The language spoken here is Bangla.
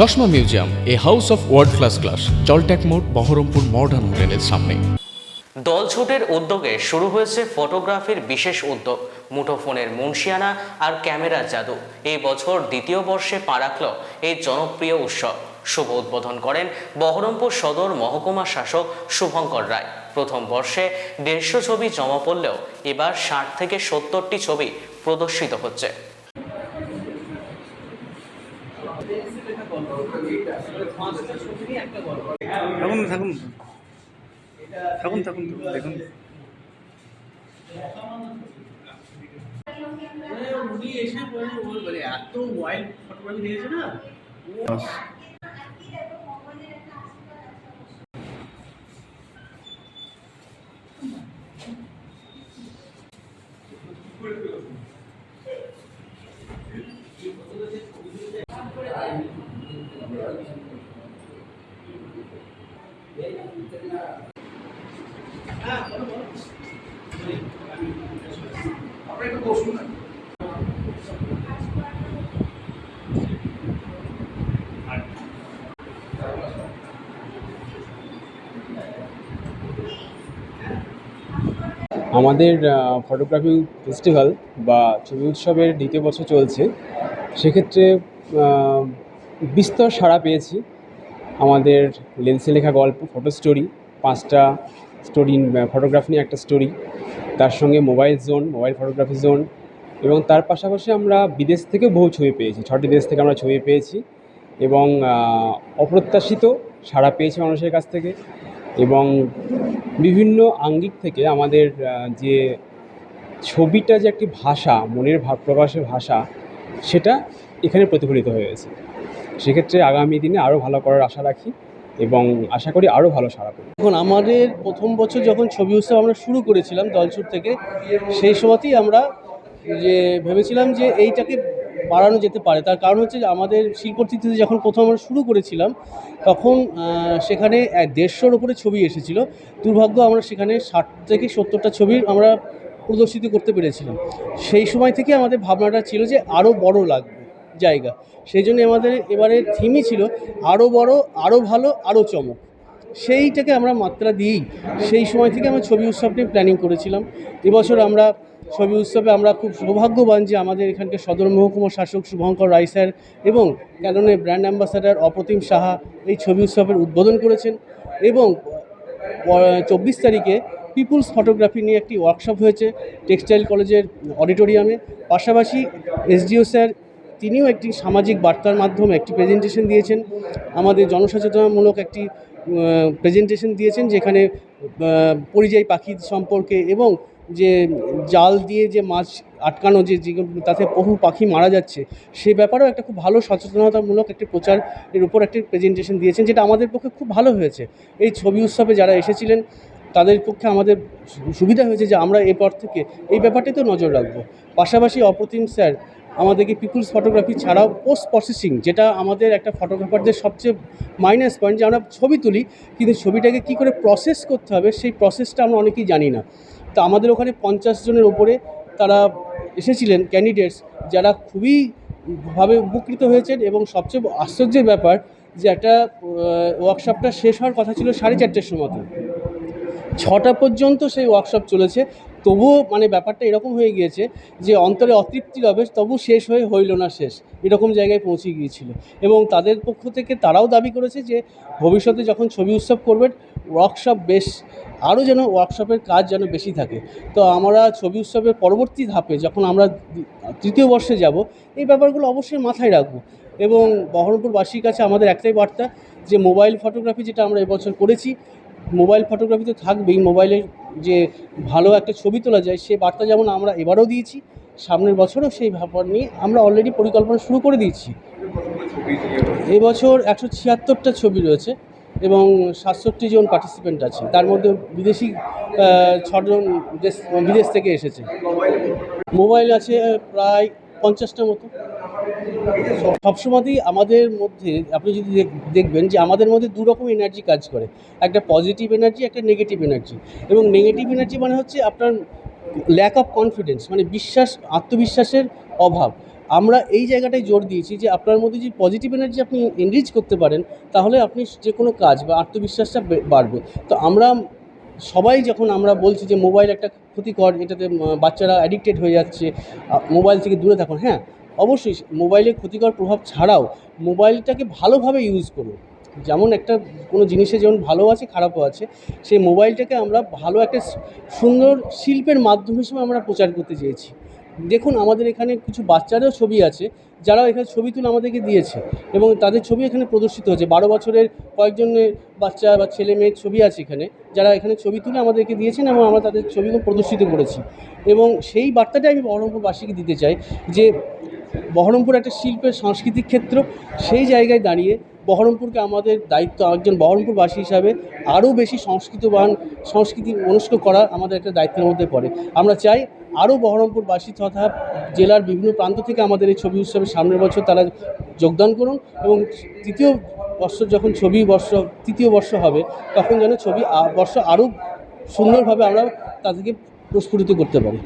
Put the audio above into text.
চশমা museum, a house of world class class জলট্যাক মোড়, বহরমপুর মডার্ন হোটেলের সামনে। দলছুটের উদ্যোগে শুরু হয়েছে ফটোগ্রাফির বিশেষ উদ্যোগ, মুঠোফোনের মুন্সিয়ানা আর ক্যামেরার জাদু। এই বছর দ্বিতীয় বর্ষে পা রাখল এই জনপ্রিয় উৎসব। শুভ উদ্বোধন করেন বহরমপুর সদর মহকুমা শাসক শুভঙ্কর রায়। প্রথম বর্ষে দেড়শো ছবি জমা পড়লেও এবার ষাট থেকে সত্তরটি ছবি প্রদর্শিত হচ্ছে। থাকুন থাকুন। থাকুন থাকুন দেখুন। উনি এসে বলে বলে এত ওয়াইল্ড ফটোগ্রাফি দিয়েছে না আমাদের ফটোগ্রাফি ফেস্টিভ্যাল বা ছবি উৎসবের দ্বিতীয় বছর চলছে। সেক্ষেত্রে বিস্তর সাড়া পেয়েছি। আমাদের লেন্সে লেখা গল্প ফটো স্টোরি পাঁচটা স্টোরি ফটোগ্রাফি নিয়ে একটা স্টোরি তার সঙ্গে mobile zone mobile photography zone এবং তার পাশাপাশি আমরা বিদেশ থেকেও বহু ছবি পেয়েছি। ছটি দেশ থেকে আমরা ছবি পেয়েছি এবং অপ্রত্যাশিত সাড়া পেয়েছি মানুষের কাছ থেকে এবং বিভিন্ন আঙ্গিক থেকে আমাদের যে ছবিটা যে একটি ভাষা, মনের ভাব প্রকাশের ভাষা, সেটা এখানে প্রতিফলিত হয়েছে সেক্ষেত্রে আগামী দিনে আরও ভালো করার আশা রাখি। এবং আশা করি আরও ভালো সারা পাবো দেখুন, আমাদের প্রথম বছর যখন ছবি উৎসব আমরা শুরু করেছিলাম দলছুট থেকে, সেই সময়তেই আমরা যে ভেবেছিলাম যে এইটাকে বাড়ানো যেতে পারে। তার কারণ হচ্ছে আমাদের শিল্পতীর্থতে যখন প্রথম আমরা শুরু করেছিলাম, তখন সেখানে দেড়শোর ওপরে ছবি এসেছিল। দুর্ভাগ্য আমরা সেখানে ষাট থেকে সত্তরটা ছবি আমরা প্রদর্শিত করতে পেরেছিলাম। সেই সময় থেকে আমাদের ভাবনাটা ছিল যে আরও বড় লাগবে। জায়গা। সেই জন্য আমাদের এবারের থিমই ছিল আরও বড় আরও ভালো আরও চমক। সেইটাকে আমরা মাত্রা দিয়েই সেই সময় থেকে আমরা ছবি উৎসব নিয়ে প্ল্যানিং করেছিলাম। এবছর আমরা ছবি উৎসবে আমরা খুব সৌভাগ্যবান যে আমাদের এখানকার সদর মহকুমা শাসক শুভঙ্কর রায় স্যার এবং ক্যাননের ব্র্যান্ড অ্যাম্বাসাডার অপ্রতিম সাহা এই ছবি উৎসবের উদ্বোধন করেছেন এবং চব্বিশ তারিখে পিপুলস ফটোগ্রাফি নিয়ে একটি ওয়ার্কশপ হয়েছে টেক্সটাইল কলেজের অডিটোরিয়ামে পাশাপাশি এসডিও স্যার তিনিও একটি সামাজিক বার্তার মাধ্যমে একটি প্রেজেন্টেশন দিয়েছেন। আমাদের জনসচেতনামূলক একটি প্রেজেন্টেশন দিয়েছেন যেখানে পরিযায়ী পাখি সম্পর্কে এবং যে জাল দিয়ে যে মাছ আটকানো যে তাতে বহু পাখি মারা যাচ্ছে, সে ব্যাপারেও একটা খুব ভালো সচেতনতামূলক একটি প্রচারের উপর একটি প্রেজেন্টেশন দিয়েছেন যেটা আমাদের পক্ষে খুব ভালো হয়েছে। এই ছবি উৎসবে যারা এসেছিলেন, তাদের পক্ষে আমাদের সুবিধা হয়েছে যে আমরা এরপর থেকে এই ব্যাপারটিতেও নজর রাখব। পাশাপাশি অপ্রতিম স্যার আমাদেরকে পিপুলস ফটোগ্রাফি ছাড়াও পোস্ট প্রসেসিং, যেটা আমাদের একটা ফটোগ্রাফারদের সবচেয়ে মাইনাস পয়েন্ট যে আমরা ছবি তুলি, কিন্তু ছবিটাকে কী করে প্রসেস করতে হবে, সেই প্রসেসটা আমরা অনেকেই জানি না। তো আমাদের ওখানে পঞ্চাশ জনের ওপরে তারা এসেছিলেন ক্যান্ডিডেটস যারা খুবই ভাবে উপকৃত হয়েছেন এবং সবচেয়ে আশ্চর্যের ব্যাপার যে একটা ওয়ার্কশপটা শেষ হওয়ার কথা ছিল সাড়ে চারটের সময়তে ছটা পর্যন্ত সেই ওয়ার্কশপ চলেছে। তবুও মানে ব্যাপারটা এরকম হয়ে গিয়েছে যে অন্তরে অতৃপ্তি রবে তবু শেষ হয়ে হইল না শেষ। এরকম জায়গায় পৌঁছে গিয়েছিল। এবং তাদের পক্ষ থেকে তারাও দাবি করেছে যে ভবিষ্যতে যখন ছবি উৎসব করবেন ওয়ার্কশপ বেশ আরও যেন ওয়ার্কশপের কাজ যেন বেশি থাকে। তো আমরা ছবি উৎসবের পরবর্তী ধাপে যখন আমরা তৃতীয় বর্ষে যাব, এই ব্যাপারগুলো অবশ্যই মাথায় রাখব। এবং বহরমপুরবাসীর কাছে আমাদের একটাই বার্তা যে মোবাইল ফটোগ্রাফি যেটা আমরা এবছর করেছি, মোবাইল ফটোগ্রাফি তো থাকবেই, মোবাইলের যে ভালো একটা ছবি তোলা যায়, সে বার্তা যেমন আমরা এবারও দিয়েছি, সামনের বছরও সেই ব্যাপার নিয়ে আমরা অলরেডি পরিকল্পনা শুরু করে দিয়েছি। এবছর একশো ছিয়াত্তরটা ছবি রয়েছে এবং সাতষট্টি জন পার্টিসিপেন্ট আছে। তার মধ্যে বিদেশি ছজন দেশ, বিদেশ থেকে এসেছে। মোবাইল আছে প্রায় পঞ্চাশটা মতো। সবসময়তেই আমাদের মধ্যে, আপনি যদি দেখবেন যে আমাদের মধ্যে দু রকম এনার্জি কাজ করে। একটা পজিটিভ এনার্জি একটা নেগেটিভ এনার্জি এবং নেগেটিভ এনার্জি মানে হচ্ছে আপনার ল্যাক অফ কনফিডেন্স মানে বিশ্বাস, আত্মবিশ্বাসের অভাব। আমরা এই জায়গাটায় জোর দিয়েছি যে আপনার মধ্যে যে পজিটিভ এনার্জি আপনি এনরিচ করতে পারেন, তাহলে আপনি যে কোনো কাজ বা আত্মবিশ্বাসটা বাড়বে। তো আমরা সবাই যখন আমরা বলছি যে মোবাইল একটা ক্ষতিকর, এটাতে বাচ্চারা অ্যাডিক্টেড হয়ে যাচ্ছে মোবাইল থেকে দূরে থাকুন হ্যাঁ অবশ্যই মোবাইলের ক্ষতিকর প্রভাব ছাড়াও মোবাইলটাকে ভালোভাবে ইউজ করুন। যেমন একটা কোনো জিনিসে যেমন ভালো আছে, খারাপও আছে, সেই মোবাইলটাকে আমরা ভালো একটা সুন্দর শিল্পের মাধ্যম হিসেবে আমরা প্রচার করতে চেয়েছি। দেখুন আমাদের এখানে কিছু বাচ্চারও ছবি আছে যারা এখানে ছবি তুলে আমাদেরকে দিয়েছে এবং তাদের ছবি এখানে প্রদর্শিত হচ্ছে বারো বছরের কয়েকজনের বাচ্চা বা ছেলে মেয়ের ছবি আছে এখানে, যারা এখানে ছবি তুলে আমাদেরকে দিয়েছেন এবং আমরা তাদের ছবিগুলো প্রদর্শিত করেছি। এবং সেই বার্তাটাই আমি বহরমপুরবাসীকে দিতে চাই যে বহরমপুর একটা শিল্পের সাংস্কৃতিক ক্ষেত্র, সেই জায়গায় দাঁড়িয়ে বহরমপুরকে আমাদের দায়িত্ব একজন বহরমপুরবাসী হিসাবে আরও বেশি সংস্কৃতবান, সংস্কৃতি মনস্ক করা আমাদের একটা দায়িত্বের মধ্যে পড়ে। আমরা চাই আরও বহরমপুরবাসী তথা জেলার বিভিন্ন প্রান্ত থেকে আমাদের এই ছবি উৎসবে সামনের বছর তারা যোগদান করুন এবং তৃতীয় বর্ষ যখন ছবি বর্ষ, তৃতীয় বর্ষ হবে, তখন যেন ছবি বর্ষ আরও সুন্দরভাবে আমরা তাদেরকে প্রস্ফুটিত করতে পারি।